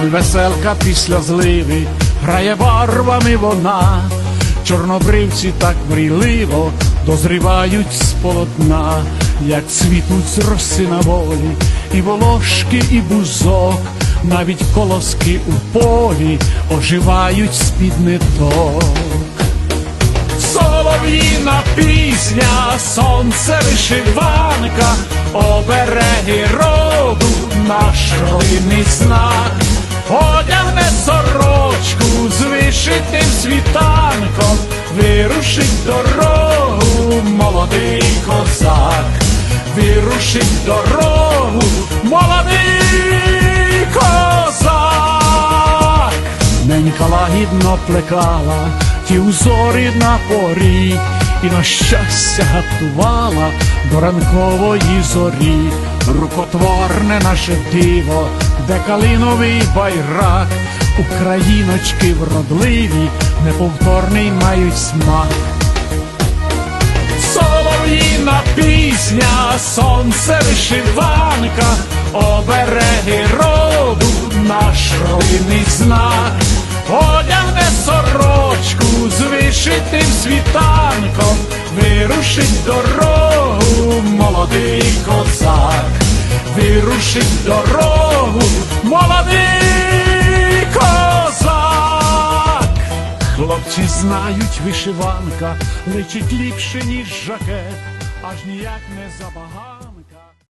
веселка після зливи, грає барвами вона, чорнобривці так мрійливо дозрівають з полотна, як цвітуть роси на волі, і волошки, і бузок, навіть колоски у полі оживають з-під ниток. Солов'їна пісня, сонце вишиванка, обереги роду, наш родинний знак, вишитим світанком, вирушить дорогу, молодий козак, вирушить дорогу, молодий козак. Ненька лагідно плекала ті узори на порі, і на щастя гатувала до ранкової зорі, рукотворне наше диво, де калиновий байрак, україночки вродливі, неповторний мають смак. Солов'їна пісня, сонце вишиванка, обереги роду, наш родинний знак, одягне сорочку з вишитим світанком, вирушить дорогу, молодий козак, вирушить дорогу, молодий Хлопці знають, вишиванка личить ліпше, ніж жакет, аж ніяк не забагато.